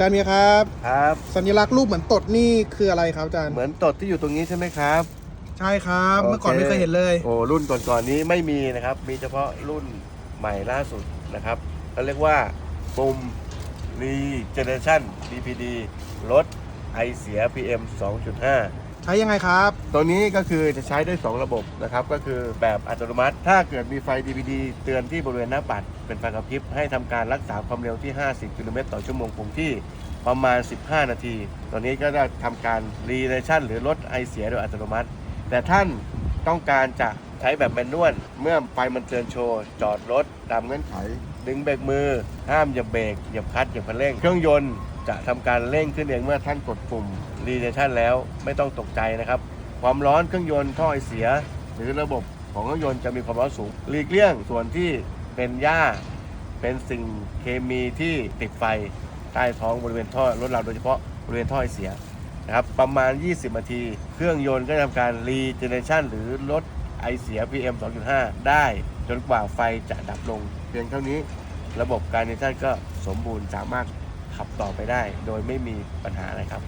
จารย์เมียครับ ครับ สัญลักษณ์รูปเหมือนตดนี่คืออะไรครับอาจารย์เหมือนตดที่อยู่ตรงนี้ใช่ไหมครับ ใช่ครับโอเคเมื่อก่อนไม่เคยเห็นเลย โอ้รุ่นก่อนๆนี้ไม่มีนะครับ มีเฉพาะรุ่นใหม่ล่าสุดนะครับเขาเรียกว่าปุ่ม Regeneration DPD ลดไอเสีย PM 2.5 ใช้ยังไงครับ ตัวนี้ก็คือจะใช้ด้วย2ระบบนะครับ ก็คือแบบอัตโนมัติ ถ้าเกิดมีไฟ DPD เตือนที่บริเวณหน้าปัด เป็นไฟกระพริบให้ทำการรักษาความเร็วที่ 50 กิโลเมตรต่อชั่วโมงคงที่ประมาณ 15 นาทีตัวนี้ก็จะทำการ r e g e n e r a t i o n หรือลดไอเสียโดยอัตโนมัติ แต่ท่านต้องการจะใช้แบบแมนนวลเมื่อไฟมันเตือนโชว์ จอดรถตามเงื่อนไข ดึงเบรกมือ ห้ามเหยียบเบรกเหยียบคลัตช์เหยียบคันเร่ง เครื่องยนต์ จะทำการเร่งขึ้นเองเมื่อท่านกดปุ่ม r e g e n e r a t i o n แล้วไม่ต้องตกใจนะครับ ความร้อนเครื่องยนต์ท่อไอเสีย หรือระบบของเครื่องยนต์จะมีความร้อนสูงหลีกเลี่ยงส่วนที่เป็นหญ้า เป็นสิ่งเคมีที่ติดไฟใต้ท้องบริเวณท่อรถเราโดยเฉพาะบริเวณท่อไอเสียนะครับประมาณ 20 นาที เครื่องยนต์ก็จะทำการรีเจเนชันหรือลดไอเสีย PM 2.5 ได้จนกว่าไฟจะดับลง เพียงเท่านี้ระบบการเนชั่นก็สมบูรณ์สามารถ ขับต่อไปได้ โดยไม่มีปัญหาอะไรครับ